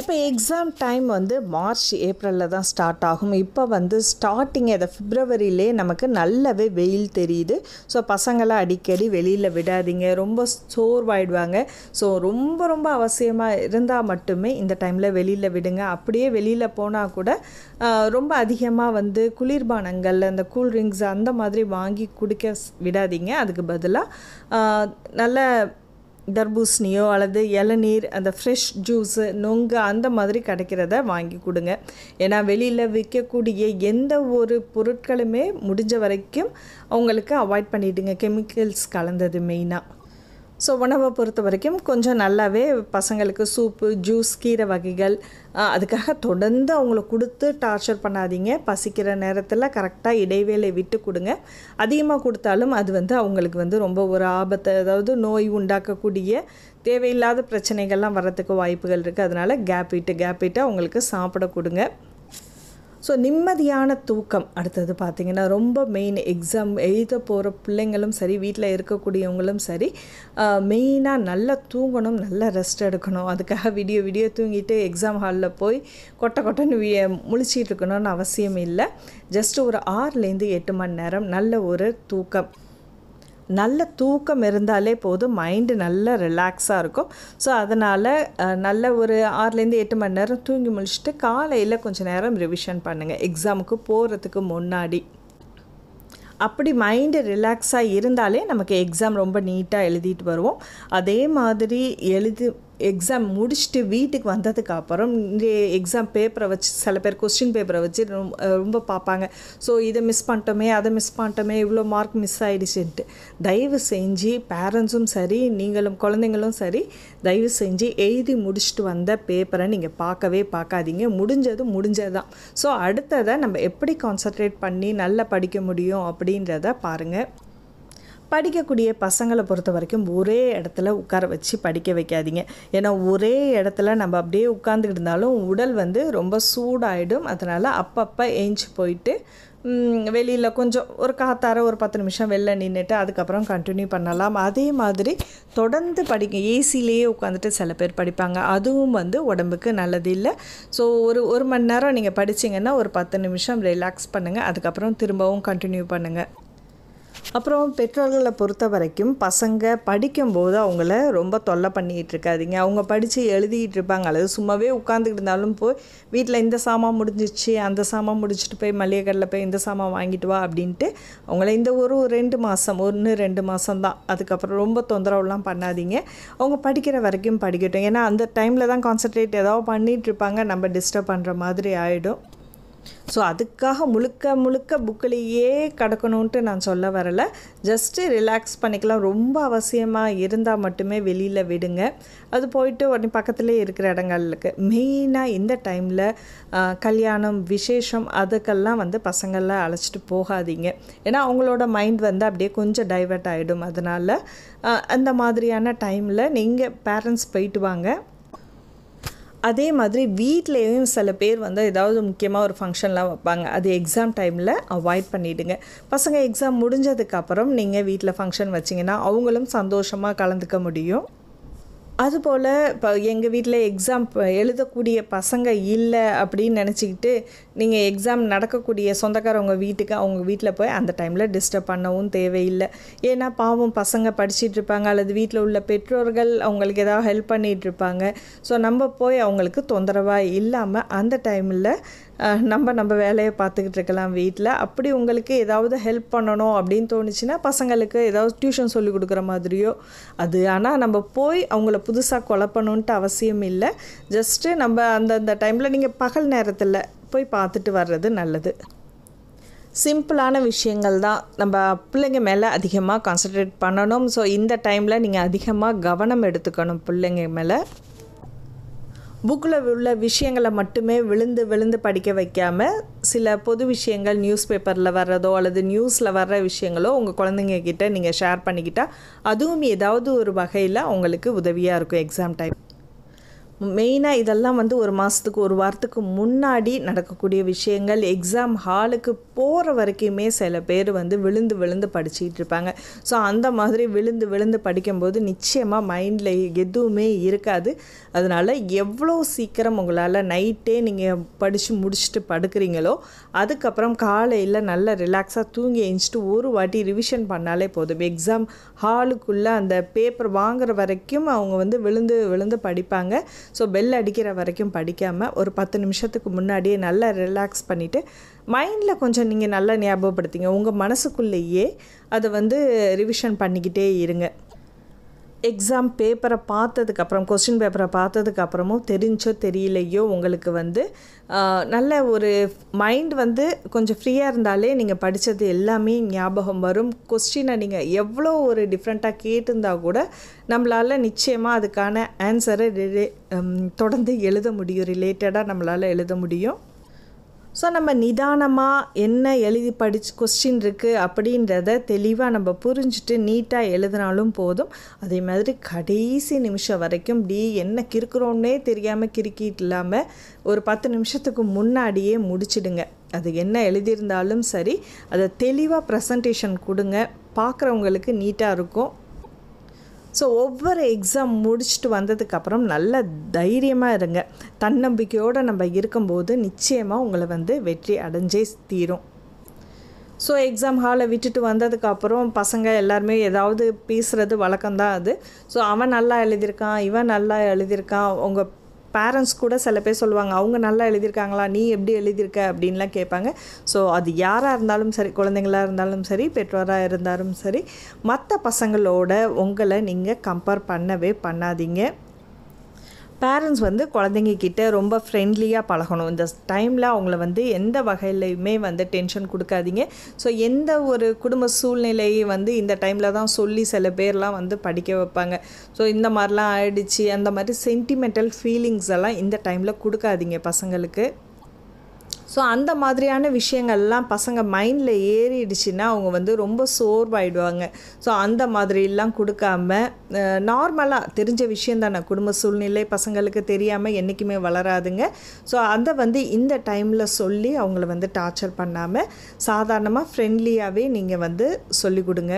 இப்போ exam time வந்து March ஏப்ரலில் தான் ஸ்டார்ட் ஆகும். இப்போ வந்து ஸ்டார்டிங் அதை பிப்ரவரியிலே நமக்கு நல்லாவே வெயில் தெரியுது. ஸோ பசங்களை அடிக்கடி வெளியில் விடாதீங்க. ரொம்ப சோர்வாயிடுவாங்க. ஸோ ரொம்ப ரொம்ப அவசியமாக இருந்தால் மட்டுமே இந்த டைமில் வெளியில் விடுங்க. அப்படியே வெளியில் போனால் கூட ரொம்ப அதிகமாக வந்து குளிர்பானங்கள் அந்த கூல்ட்ரிங்க்ஸ் அந்த மாதிரி வாங்கி குடிக்க விடாதீங்க. அதுக்கு பதிலாக நல்ல தர்பூசணியோ அல்லது இளநீர் அந்த ஃப்ரெஷ் ஜூஸு நொங்கு அந்த மாதிரி கிடைக்கிறத வாங்கி கொடுங்க. ஏன்னா வெளியில் விற்கக்கூடிய எந்த ஒரு பொருட்களுமே முடிஞ்ச வரைக்கும் அவங்களுக்கு அவாய்ட் பண்ணிவிடுங்க கெமிக்கல்ஸ் கலந்தது மெயினாக ஸோ உணவை பொறுத்த வரைக்கும் கொஞ்சம் நல்லாவே பசங்களுக்கு சூப்பு ஜூஸ் கீரை வகைகள் அதுக்காக தொடர்ந்து அவங்கள கொடுத்து டார்ச்சர் பண்ணாதீங்க. பசிக்கிற நேரத்தில் கரெக்டாக இடைவேளை விட்டு கொடுங்க. அதிகமாக கொடுத்தாலும் அது வந்து அவங்களுக்கு வந்து ரொம்ப ஒரு ஆபத்தை அதாவது நோய் உண்டாக்கக்கூடிய தேவையில்லாத பிரச்சனைகள்லாம் வர்றதுக்கு வாய்ப்புகள் இருக்குது அதனால் கேப் விட்டு கேப் விட்டு அவங்களுக்கு சாப்பிட கொடுங்க. ஸோ நிம்மதியான தூக்கம். அடுத்தது பார்த்திங்கன்னா ரொம்ப மெயின் எக்ஸாம் எழுத போகிற பிள்ளைங்களும் சரி வீட்டில் இருக்கக்கூடியவங்களும் சரி மெயினாக நல்லா தூங்கணும் நல்லா ரெஸ்ட் எடுக்கணும். அதுக்காக விடிய விடிய தூங்கிட்டு எக்ஸாம் ஹாலில் போய் கொட்டை கொட்டைன்னு முழிச்சிட்டு இருக்கணும்னு அவசியம் இல்லை. ஜஸ்ட் ஒரு ஆறுலேருந்து எட்டு மணி நேரம் நல்ல ஒரு தூக்கம். நல்ல தூக்கம் இருந்தாலே போதும் மைண்டு நல்ல ரிலாக்ஸாக இருக்கும். ஸோ அதனால் நல்ல ஒரு ஆறுலேருந்து எட்டு மணி நேரம் தூங்கி முடிச்சுட்டு காலையில் கொஞ்சம் நேரம் ரிவிஷன் பண்ணுங்கள் எக்ஸாமுக்கு போகிறதுக்கு முன்னாடி. அப்படி மைண்டு ரிலாக்ஸாக இருந்தாலே நமக்கு எக்ஸாம் ரொம்ப நீட்டாக எழுதிட்டு வருவோம். அதே மாதிரி எழுதி எக்ஸாம் முடிச்சுட்டு வீட்டுக்கு வந்ததுக்கு அப்புறம் எக்ஸாம் பேப்பரை வச்சு சில பேர் கொஸ்டின் பேப்பரை வச்சு ரொம்ப ரொம்ப பார்ப்பாங்க. ஸோ இதை மிஸ் பண்ணிட்டோமே அதை மிஸ் பண்ணிட்டோமே இவ்வளோ மார்க் மிஸ் ஆகிடுச்சுன்ட்டு தயவு செஞ்சு பேரண்ட்ஸும் சரி நீங்களும் குழந்தைங்களும் சரி தயவு செஞ்சு எழுதி முடிச்சுட்டு வந்த பேப்பரை நீங்கள் பார்க்கவே பார்க்காதீங்க. முடிஞ்சது முடிஞ்சது தான் ஸோ அடுத்ததை நம்ம எப்படி கான்சன்ட்ரேட் பண்ணி நல்லா படிக்க முடியும் அப்படின்றத பாருங்கள் படிக்கக்கூடிய பசங்களை பொறுத்த வரைக்கும் ஒரே இடத்துல உட்கார வச்சு படிக்க வைக்காதீங்க. ஏன்னா ஒரே இடத்துல நம்ம அப்படியே உட்காந்துக்கிட்டு இருந்தாலும் உடல் வந்து ரொம்ப சூடாயிடும். அதனால் அப்பப்போ ஏஞ்சி போயிட்டு வெளியில் கொஞ்சம் ஒரு காத்தார ஒரு பத்து நிமிஷம் வெளில நின்றுட்டு அதுக்கப்புறம் கண்டினியூ பண்ணலாம். அதே மாதிரி தொடர்ந்து படிக்க ஏசிலேயே உட்காந்துட்டு சில பேர் படிப்பாங்க. அதுவும் வந்து உடம்புக்கு நல்லது இல்லை. ஸோ ஒரு ஒரு மணி நேரம் நீங்கள் படிச்சிங்கன்னா ஒரு பத்து நிமிஷம் ரிலாக்ஸ் பண்ணுங்கள் அதுக்கப்புறம் திரும்பவும் கண்டினியூ பண்ணுங்கள் அப்புறம் பெற்றோர்களை பொறுத்த வரைக்கும் பசங்க படிக்கும்போது அவங்கள ரொம்ப தொல்லை பண்ணிகிட்டு இருக்காதிங்க அவங்க படித்து எழுதிக்கிட்டு இருப்பாங்க. அல்லது சும்மாவே உட்காந்துக்கிட்டு இருந்தாலும் போய் வீட்டில் இந்த சாமான் முடிஞ்சிச்சு அந்த சாமான் முடிச்சுட்டு போய் மளிகை கடையில் போய் இந்த சாமான் வாங்கிட்டு வா அப்படின்ட்டு அவங்கள இந்த ஒரு ரெண்டு மாதம் ஒன்று ரெண்டு மாதம் தான். அதுக்கப்புறம் ரொம்ப தொந்தரவுலாம் பண்ணாதீங்க. அவங்க படிக்கிற வரைக்கும் படிக்கட்டும். ஏன்னா அந்த டைமில் தான் கான்சன்ட்ரேட் ஏதாவது பண்ணிகிட்டு இருப்பாங்க. நம்ம டிஸ்டர்ப் பண்ணுற மாதிரி ஆகிடும் ஸோ அதுக்காக முழுக்க முழுக்க புக்கிலேயே கிடக்கணுன்ட்டு நான் சொல்ல வரலை. ஜஸ்ட்டு ரிலாக்ஸ் பண்ணிக்கலாம். ரொம்ப அவசியமாக இருந்தால் மட்டுமே வெளியில் விடுங்க. அது போயிட்டு உடனே பக்கத்துலேயே இருக்கிற இடங்களுக்கு. மெயினாக இந்த டைமில் கல்யாணம் விசேஷம் அதுக்கெல்லாம் வந்து பசங்கள்லாம் அழைச்சிட்டு போகாதீங்க. ஏன்னா அவங்களோட மைண்ட் வந்து அப்படியே கொஞ்சம் டைவர்ட் ஆகிடும் அதனால் அந்த மாதிரியான டைமில் நீங்கள் பேரண்ட்ஸ் போயிட்டு வாங்க. அதே மாதிரி வீட்லேயும் சில பேர் வந்து ஏதாவது முக்கியமாக ஒரு ஃபங்க்ஷன்லாம் வைப்பாங்க. அது எக்ஸாம் டைமில் அவாய்ட் பண்ணிவிடுங்க பசங்க எக்ஸாம் முடிஞ்சதுக்கப்புறம் நீங்கள் வீட்டில் ஃபங்க்ஷன் வச்சிங்கன்னா அவங்களும் சந்தோஷமாக கலந்துக்க முடியும். அதுபோல் இப்போ எங்கள் வீட்டில் எக்ஸாம் எழுதக்கூடிய பசங்க இல்லை அப்படின்னு நினச்சிக்கிட்டு நீங்கள் எக்ஸாம் நடக்கக்கூடிய சொந்தக்காரவங்க வீட்டுக்கு அவங்க வீட்டில் போய் அந்த டைமில் டிஸ்டர்ப் பண்ணவும் தேவையில்லை. ஏன்னா பாவம் பசங்க படிச்சிட்டு இருப்பாங்க அல்லது வீட்டில் உள்ள பெற்றோர்கள் அவங்களுக்கு ஏதாவது ஹெல்ப் பண்ணிகிட்டு இருப்பாங்க. ஸோ நம்ம போய் அவங்களுக்கு தொந்தரவாக இல்லாமல் அந்த டைமில் நம்ம நம்ம வேலையை பார்த்துக்கிட்டு இருக்கலாம் வீட்டில். அப்படி உங்களுக்கு ஏதாவது ஹெல்ப் பண்ணணும் அப்படின்னு தோணுச்சுன்னா பசங்களுக்கு ஏதாவது டியூஷன் சொல்லி கொடுக்குற மாதிரியோ அது ஆனால் நம்ம போய் அவங்கள புதுசாக குழப்பணுன்ட்டு அவசியம் இல்லை. ஜஸ்ட்டு நம்ம அந்தந்த டைமில் நீங்கள் பகல் நேரத்தில் போய் பார்த்துட்டு வர்றது நல்லது. சிம்பிளான விஷயங்கள் தான் நம்ம பிள்ளைங்க மேலே அதிகமாக கான்சன்ட்ரேட் பண்ணணும். ஸோ இந்த டைமில் நீங்கள் அதிகமாக கவனம் எடுத்துக்கணும் பிள்ளைங்க மேலே. புக்கில் உள்ள விஷயங்களை மட்டுமே விழுந்து விழுந்து படிக்க வைக்காமல் சில பொது விஷயங்கள் நியூஸ் பேப்பரில் வர்றதோ அல்லது நியூஸில் வர்ற விஷயங்களோ உங்கள் குழந்தைங்க கிட்டே நீங்கள் ஷேர் பண்ணிக்கிட்டால் அதுவும் ஏதாவது ஒரு வகையில் அவங்களுக்கு உதவியாக இருக்கும் எக்ஸாம் டைம். மெயினாக இதெல்லாம் வந்து ஒரு மாதத்துக்கு ஒரு வாரத்துக்கு முன்னாடி நடக்கக்கூடிய விஷயங்கள். எக்ஸாம் ஹாலுக்கு போகிற வரைக்குமே சில பேர் வந்து விழுந்து விழுந்து படிச்சுக்கிட்டு இருப்பாங்க. ஸோ அந்த மாதிரி விழுந்து விழுந்து படிக்கும்போது நிச்சயமாக மைண்டில் எதுவுமே இருக்காது. அதனால் எவ்வளோ சீக்கிரம் உங்களால் நைட்டே நீங்கள் படித்து முடிச்சுட்டு படுக்கிறீங்களோ அதுக்கப்புறம் காலையில் நல்லா ரிலாக்ஸாக தூங்கி எழுந்துட்டு ஒரு வாட்டி ரிவிஷன் பண்ணாலே போதும். எக்ஸாம் ஹாலுக்குள்ளே அந்த பேப்பர் வாங்குற வரைக்கும் அவங்க வந்து விழுந்து விழுந்து படிப்பாங்க. ஸோ பெல் அடிக்கிற வரைக்கும் படிக்காமல் ஒரு பத்து நிமிஷத்துக்கு முன்னாடியே நல்லா ரிலாக்ஸ் பண்ணிவிட்டு மைண்டில் கொஞ்சம் நீங்கள் நல்லா ஞாபகப்படுத்திங்க. உங்கள் மனசுக்குள்ளேயே அதை வந்து ரிவிஷன் பண்ணிக்கிட்டே இருங்க. எக்ஸாம் பேப்பரை பார்த்ததுக்கப்புறம் கொஸ்டின் பேப்பரை பார்த்ததுக்கப்புறமும் தெரிஞ்சோ தெரியலையோ உங்களுக்கு வந்து நல்ல ஒரு மைண்ட் வந்து கொஞ்சம் ஃப்ரீயாக இருந்தாலே நீங்கள் படித்தது எல்லாமே ஞாபகம் வரும். கொஸ்டினை நீங்கள் எவ்வளோ ஒரு டிஃப்ரெண்ட்டாக கேட்டிருந்தால் கூட நம்மளால் நிச்சயமாக அதுக்கான ஆன்சரை தொடர்ந்து எழுத முடியும். ரிலேட்டடாக நம்மளால் எழுத முடியும். ஸோ நம்ம நிதானமாக என்ன எழுதி படிச்சு கொஸ்டின் இருக்குது அப்படின்றத தெளிவாக நம்ம புரிஞ்சுட்டு நீட்டாக எழுதினாலும் போதும். அதே மாதிரி கடைசி நிமிஷம் வரைக்கும் டி என்ன கிறுக்குறோன்னே தெரியாமல் கிறுக்கிட்டு இல்லாமல் ஒரு பத்து நிமிஷத்துக்கு முன்னாடியே முடிச்சிடுங்க. அது என்ன எழுதியிருந்தாலும் சரி அதை தெளிவாக ப்ரெசன்டேஷன் கொடுங்க. பார்க்குறவங்களுக்கு நீட்டாக இருக்கும். ஸோ ஒவ்வொரு எக்ஸாம் முடிச்சுட்டு வந்ததுக்கப்புறம் நல்ல தைரியமாக இருங்க. தன்னம்பிக்கையோடு நம்ம இருக்கும்போது நிச்சயமாக உங்களை வந்து வெற்றி அடைஞ்சே தீரும். ஸோ எக்ஸாம் ஹாலை விட்டுட்டு வந்ததுக்கப்புறம் பசங்க எல்லாருமே ஏதாவது பேசுகிறது வழக்கம்தான் அது. ஸோ அவன் நல்லா எழுதியிருக்கான் இவன் நல்லா எழுதியிருக்கான் உங்கள் பேரண்ட்ஸ் கூட சில பேர் சொல்லுவாங்க அவங்க நல்லா எழுதியிருக்காங்களா? நீ எப்படி எழுதியிருக்க? அப்படின்லாம் கேட்பாங்க. ஸோ அது யாராக இருந்தாலும் சரி குழந்தைங்களாக இருந்தாலும் சரி பெற்றோராக இருந்தாலும் சரி மற்ற பசங்களோட உங்களை நீங்கள் கம்பேர் பண்ணவே பண்ணாதீங்க. பேரண்ட்ஸ் வந்து குழந்தைங்கக்கிட்ட ரொம்ப ஃப்ரெண்ட்லியாக பழகணும். இந்த டைமில் அவங்கள வந்து எந்த வகையிலையுமே வந்து டென்ஷன் கொடுக்காதீங்க. ஸோ எந்த ஒரு குடும்ப சூழ்நிலையை வந்து இந்த டைமில் தான் சொல்லி சில பேர்லாம் வந்து படிக்க வைப்பாங்க. ஸோ இந்த மாதிரிலாம் ஆயிடுச்சு. அந்த மாதிரி சென்டிமெண்டல் ஃபீலிங்ஸ் எல்லாம் இந்த டைமில் கொடுக்காதீங்க பசங்களுக்கு. ஸோ அந்த மாதிரியான விஷயங்கள்லாம் பசங்க மைண்டில் ஏறிடுச்சுன்னா அவங்க வந்து ரொம்ப சோர்வாயிடுவாங்க. ஸோ அந்த மாதிரிலாம் கொடுக்காம நார்மலாக தெரிஞ்ச விஷயம் தானே குடும்ப சூழ்நிலை பசங்களுக்கு தெரியாமல் என்றைக்குமே வளராதுங்க. ஸோ அதை வந்து இந்த டைமில் சொல்லி அவங்கள வந்து டார்ச்சர் பண்ணாமல் சாதாரணமாக ஃப்ரெண்ட்லியாகவே நீங்கள் வந்து சொல்லிக் கொடுங்க.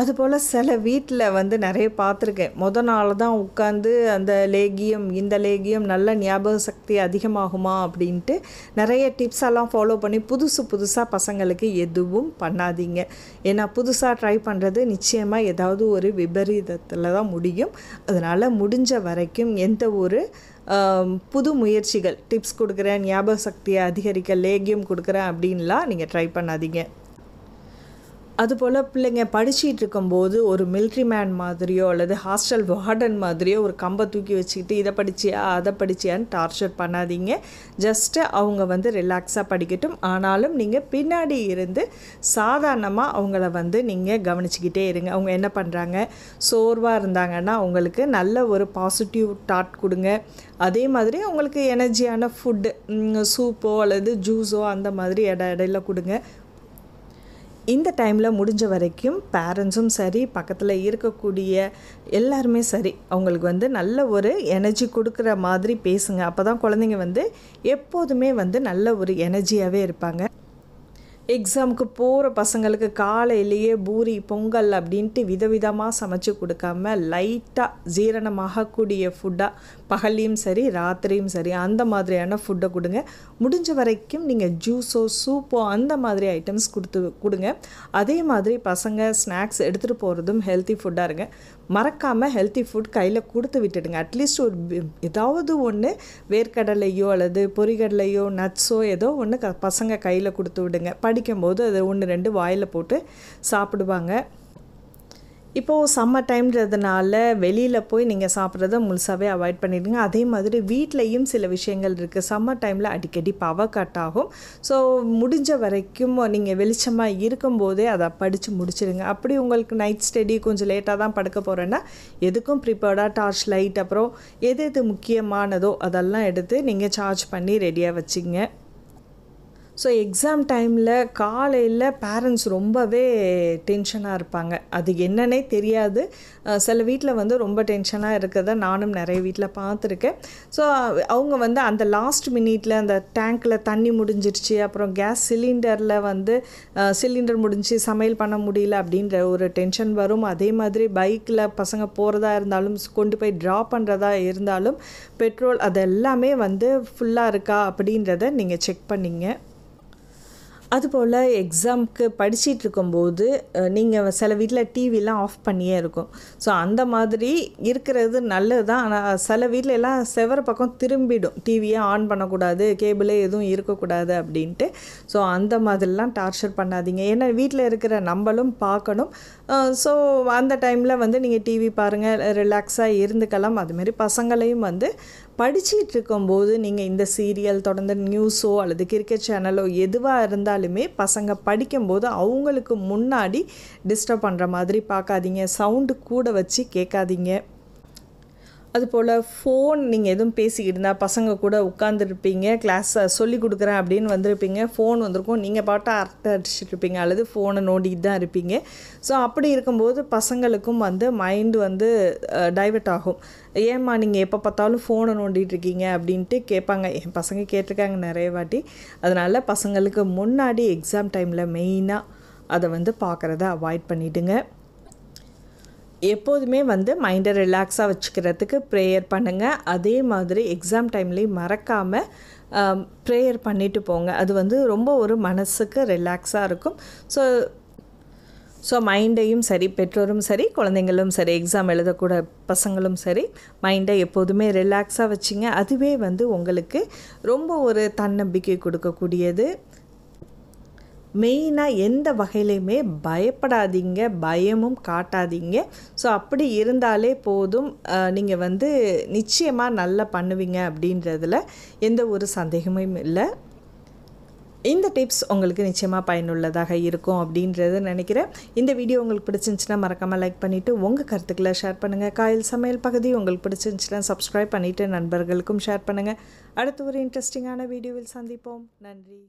அதுபோல் சில வீட்டில் வந்து நிறைய பார்த்துருக்கேன். முத நாள் தான் உட்காந்து அந்த லேகியம் இந்த லேகியம் நல்ல ஞாபக சக்தி அதிகமாகுமா அப்படின்ட்டு நிறைய டிப்ஸ் எல்லாம் ஃபாலோ பண்ணி புதுசு புதுசாக பசங்களுக்கு எதுவும் பண்ணாதீங்க. ஏன்னா புதுசாக ட்ரை பண்ணுறது நிச்சயமாக ஏதாவது ஒரு விபரீதத்தில் தான் முடியும். அதனால் முடிஞ்ச வரைக்கும் எந்த ஒரு புது முயற்சிகள் டிப்ஸ் கொடுக்குறேன் ஞாபக சக்தியை அதிகரிக்க லேகியம் கொடுக்குறேன் அப்படின்லாம் நீங்கள் ட்ரை பண்ணாதீங்க. அதுபோல் பிள்ளைங்க படிச்சிட்டு இருக்கும்போது ஒரு மிலிட்ரி மேன் மாதிரியோ அல்லது ஹாஸ்டல் வார்டன் மாதிரியோ ஒரு கம்பை தூக்கி வச்சுக்கிட்டு இதை படிச்சியா அதை படிச்சியான்னு டார்ச்சர் பண்ணாதீங்க. ஜஸ்ட்டு அவங்க வந்து ரிலாக்ஸாக படிக்கட்டும். ஆனாலும் நீங்கள் பின்னாடி இருந்து சாதாரணமாக அவங்கள வந்து நீங்கள் கவனிச்சிக்கிட்டே இருங்க. அவங்க என்ன பண்ணுறாங்க சோர்வாக இருந்தாங்கன்னா அவங்களுக்கு நல்ல ஒரு பாசிட்டிவ் டாட் கொடுங்க. அதே மாதிரி அவங்களுக்கு எனர்ஜியான ஃபுட்டு சூப்போ அல்லது ஜூஸோ அந்த மாதிரி இட இடையில கொடுங்க. இந்த டைமில் முடிஞ்ச வரைக்கும் பேரண்ட்ஸும் சரி பக்கத்தில் இருக்கக்கூடிய எல்லாருமே சரி. அவங்களுக்கு வந்து நல்ல ஒரு எனர்ஜி கொடுக்குற மாதிரி பேசுங்க. அப்போ தான் குழந்தைங்க வந்து எப்போதுமே வந்து நல்ல ஒரு எனர்ஜியாகவே இருப்பாங்க. எக்ஸாமுக்கு போகிற பசங்களுக்கு காலையிலேயே பூரி பொங்கல் அப்படின்ட்டு விதவிதமாக சமைச்சு கொடுக்காம லைட்டாக ஜீரணமாகக்கூடிய ஃபுட்டாக பகல்லையும் சரி ராத்திரியும் சரி அந்த மாதிரியான ஃபுட்டை கொடுங்க. முடிஞ்ச வரைக்கும் நீங்கள் ஜூஸோ சூப்போ அந்த மாதிரி ஐட்டம்ஸ் கொடுத்து கொடுங்க. அதே மாதிரி பசங்க ஸ்நாக்ஸ் எடுத்துகிட்டு போகிறதும் ஹெல்த்தி ஃபுட்டாக இருங்க. மறக்காமல் ஹெல்த்தி ஃபுட் கையில் கொடுத்து விட்டுடுங்க. அட்லீஸ்ட் ஒரு ஏதாவது ஒன்று வேர்க்கடலையோ அல்லது பொறிகடலையோ நட்ஸோ ஏதோ ஒன்று க பசங்க கையில் கொடுத்து விடுங்க. படிக்கும்போது அது ஒன்று ரெண்டு வாயில் போட்டு சாப்பிடுவாங்க. இப்போது சம்மர் டைம்ன்றதுனால வெளியில் போய் நீங்கள் சாப்பிட்றத முழுசாகவே அவாய்ட் பண்ணிடுங்க. அதே மாதிரி வீட்லேயும் சில விஷயங்கள் இருக்குது சம்மர் டைமில் அடிக்கடி பவர் கட் ஆகும். ஸோ முடிஞ்ச வரைக்கும் நீங்கள் வெளிச்சமாக இருக்கும்போதே அதை படித்து முடிச்சிடுங்க. அப்படி உங்களுக்கு நைட் ஸ்டடி கொஞ்சம் லேட்டாக தான் படுக்க போகிறேன்னா எதுக்கும் ப்ரிப்பேர்டாக டார்ச் லைட் அப்புறம் எது எது முக்கியமானதோ அதெல்லாம் எடுத்து நீங்கள் சார்ஜ் பண்ணி ரெடியாக வச்சுங்க. ஸோ எக்ஸாம் டைமில் காலையில் பேரண்ட்ஸ் ரொம்பவே டென்ஷனாக இருப்பாங்க. அது என்னன்னே தெரியாது. சில வீட்டில் வந்து ரொம்ப டென்ஷனாக இருக்கிறத நானும் நிறைய வீட்டில் பார்த்துருக்கேன். ஸோ அவங்க வந்து அந்த லாஸ்ட் மினிட்ல அந்த டேங்க்கில் தண்ணி முடிஞ்சிருச்சு அப்புறம் கேஸ் சிலிண்டரில் வந்து சிலிண்டர் முடிஞ்சு சமையல் பண்ண முடியல அப்படின்ற ஒரு டென்ஷன் வரும். அதே மாதிரி பைக்கில் பசங்க போகிறதா இருந்தாலும் கொண்டு போய் ட்ரா பண்ணுறதா இருந்தாலும் பெட்ரோல் அது எல்லாமே வந்து ஃபுல்லாக இருக்கா அப்படின்றத நீங்கள் செக் பண்ணிங்க. அதுபோல் எக்ஸாம்க்கு படிச்சிட்டு இருக்கும்போது நீங்கள் சில வீட்டில் டிவிலாம் ஆஃப் பண்ணியே இருக்கும். ஸோ அந்த மாதிரி இருக்கிறது நல்லது தான் ஆனால் சில வீட்டில் எல்லாம் செவர பக்கம் திரும்பிடும். டிவியே ஆன் பண்ணக்கூடாது கேபிளே எதுவும் இருக்கக்கூடாது அப்படின்ட்டு. ஸோ அந்த மாதிரிலாம் டார்ச்சர் பண்ணாதீங்க. ஏன்னா வீட்டில் இருக்கிற நம்மளும் பார்க்கணும். ஸோ அந்த டைமில் வந்து நீங்கள் டிவி பாருங்கள் ரிலாக்ஸாக இருந்துக்கலாம். அதுமாரி பசங்களையும் வந்து படிச்சிட்டு இருக்கும்போது நீங்கள் இந்த சீரியல் தொடர்ந்து நியூஸோ அல்லது கிரிக்கெட் சேனலோ எதுவாக இருந்தாலுமே பசங்க படிக்கும்போது அவங்களுக்கு முன்னாடி டிஸ்டர்ப் பண்ணுற மாதிரி பார்க்காதீங்க. சவுண்டு கூட வச்சு கேட்காதீங்க. அதுபோல் ஃபோன் நீங்கள் எதுவும் பேசிக்கிட்டு இருந்தால் பசங்க கூட உட்காந்துருப்பீங்க கிளாஸை சொல்லி கொடுக்குறேன் அப்படின்னு வந்திருப்பீங்க ஃபோன் வந்திருக்கும். நீங்கள் பாட்டு அரட்டை அடிச்சுட்டு இருப்பீங்க அல்லது ஃபோனை நோண்டிகிட்டு தான் இருப்பீங்க. ஸோ அப்படி இருக்கும்போது பசங்களுக்கும் வந்து மைண்டு வந்து டைவர்ட் ஆகும். ஏம்மா நீங்கள் எப்போ பார்த்தாலும் ஃபோனை நோண்டிகிட்டு இருக்கீங்க அப்படின்ட்டு கேட்பாங்க. என் பசங்க கேட்டிருக்காங்க நிறைய வாட்டி. அதனால் பசங்களுக்கு முன்னாடி எக்ஸாம் டைமில் மெயினாக அதை வந்து பார்க்குறத அவாய்ட் பண்ணிவிடுங்க எப்போதுமே வந்து மைண்டை ரிலாக்ஸாக வச்சுக்கிறதுக்கு ப்ரேயர் பண்ணுங்கள் அதே மாதிரி எக்ஸாம் டைம்லேயும் மறக்காமல் ப்ரேயர் பண்ணிவிட்டு போங்க. அது வந்து ரொம்ப ஒரு மனசுக்கு ரிலாக்ஸாக இருக்கும். ஸோ ஸோ மைண்டையும் சரி பெற்றோரும் சரி குழந்தைங்களும் சரி எக்ஸாம் எழுதக்கூட பசங்களும் சரி மைண்டை எப்போதுமே ரிலாக்ஸாக வச்சிங்க. அதுவே வந்து உங்களுக்கு ரொம்ப ஒரு தன்னம்பிக்கை கொடுக்கக்கூடியது. மெயினாக எந்த வகையிலையுமே பயப்படாதீங்க பயமும் காட்டாதீங்க. ஸோ அப்படி இருந்தாலே போதும் நீங்கள் வந்து நிச்சயமாக நல்லா பண்ணுவீங்க அப்படின்றதுல எந்த ஒரு சந்தேகமும் இல்லை. இந்த டிப்ஸ் உங்களுக்கு நிச்சயமாக பயனுள்ளதாக இருக்கும் அப்படின்றத நினைக்கிறேன். இந்த வீடியோ உங்களுக்கு பிடிச்சிருந்துச்சுன்னா மறக்காமல் லைக் பண்ணிவிட்டு உங்கள் கருத்துக்களை ஷேர் பண்ணுங்கள் காயல் சமையல் பகுதி உங்களுக்கு பிடிச்சிருந்துச்சுன்னா சப்ஸ்கிரைப் பண்ணிவிட்டு நண்பர்களுக்கும் ஷேர் பண்ணுங்கள் அடுத்து ஒரு இன்ட்ரெஸ்டிங்கான வீடியோவில் சந்திப்போம். நன்றி.